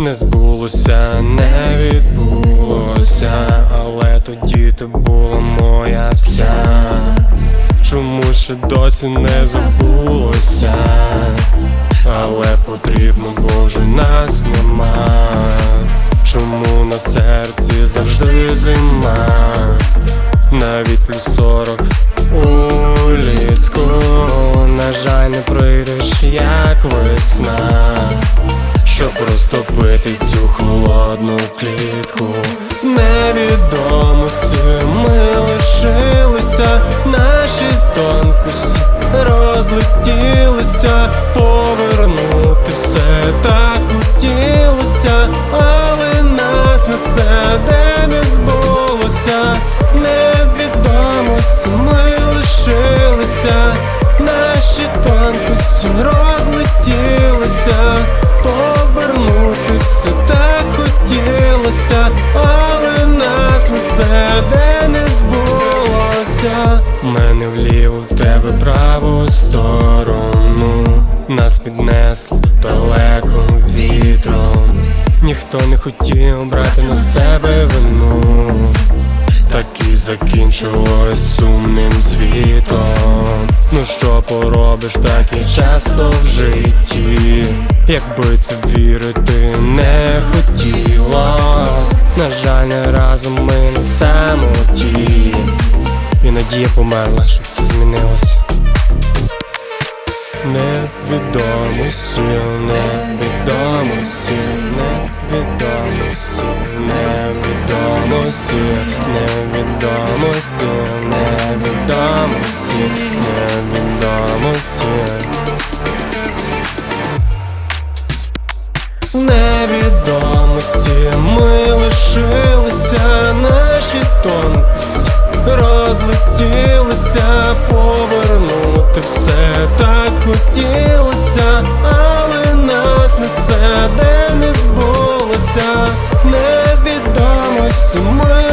Не збулося, не відбулося, але тоді ти була моя вся. Чому ще досі не забулося? Але потрібно, бо вже нас нема. Чому на серці завжди зима? Навіть плюс сорок улітку На жаль, не прийдеш, як весна Щоб розтопити цю холодну клітку Невідомості ми лишилися, наші тонкості розлетілися, повернути все так хотілося, але нас несе, де не збулося, невідомості ми лишилися, наші тонкості розлетілися, повернути все так хотілося, але нас несе, де не збулося. Мене вліво, тебе праву сторону. Нас піднесло далеко вітром. Ніхто не хотів брати на себе вину. Так і закінчилось сумним звітом. Ну що поробиш, так і часто в житті. Якби це вірити не хотілось. На жаль, не разом ми на самоті. І надія померла, щоб це змінилося. Невідомості, невідомості, невідомості, невідомості, невідомості, невідомості. Невідомості тонкості. Розлетілися, повернути все. Так хотілося, але нас несе, де не збулося, невідомості ми